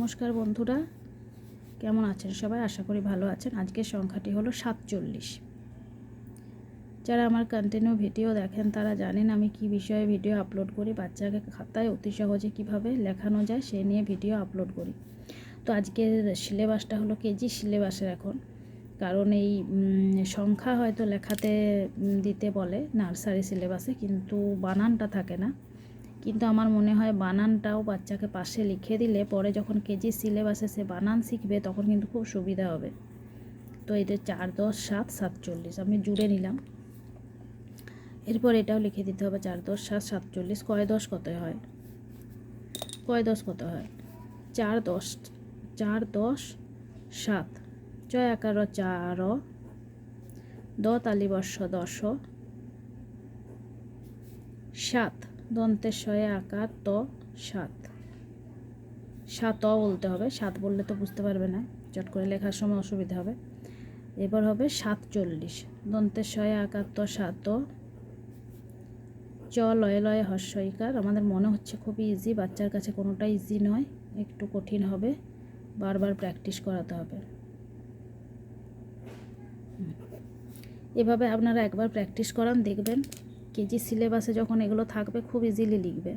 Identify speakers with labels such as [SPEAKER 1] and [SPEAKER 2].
[SPEAKER 1] নমস্কার বন্ধুরা, কেমন আছেন সবাই? আশা করি ভালো আছেন। আজকের সংখ্যাটি হলো সাতচল্লিশ। যারা আমার কন্টিনিউ ভিডিও দেখেন, তারা জানেন আমি কি বিষয়ে ভিডিও আপলোড করি। বাচ্চাকে খাতায় অতি সহজে কীভাবে লেখানো যায়, সে নিয়ে ভিডিও আপলোড করি। তো আজকের সিলেবাসটা হলো কেজি সিলেবাসের এখন। কারণ এই সংখ্যা হয়তো লেখাতে দিতে বলে নার্সারি সিলেবাসে কিন্তু বানানটা থাকে না। কিন্তু আমার মনে হয় বানানটাও বাচ্চাকে পাশে লিখে দিলে পরে যখন কেজি সিলেবাসে সে বানান শিখবে, তখন কিন্তু খুব সুবিধা হবে। তো এদের চার দশ সাত সাতচল্লিশ, আমি জুড়ে নিলাম। এরপর এটাও লিখে দিতে হবে চার দশ সাত সাতচল্লিশ, কয় দশ কত হয়? কয় দশ কত হয়? চার দশ চার দশ সাত। ছয় একার চার, দ তালিবর্ষ দশ, সাত। দন্তের শয়ে আকার ত সাত। সাত অ বলতে হবে, সাত বললে তো বুঝতে পারবে না, চট করে লেখার সময় অসুবিধা হবে। এবার হবে সাতচল্লিশ দন্তের শয়ে আকার ত সাত চ লয়ে লয়ে হর্ষইকার আমাদের মনে হচ্ছে খুবই ইজি বাচ্চার কাছে কোনোটা ইজি নয়, একটু কঠিন হবে, বারবার প্র্যাকটিস করাতে হবে। এভাবে আপনারা একবার প্র্যাকটিস করান, দেখবেন কেজি সিলেবাসে যখন এগুলো থাকবে খুব ইজিলি লিখবে।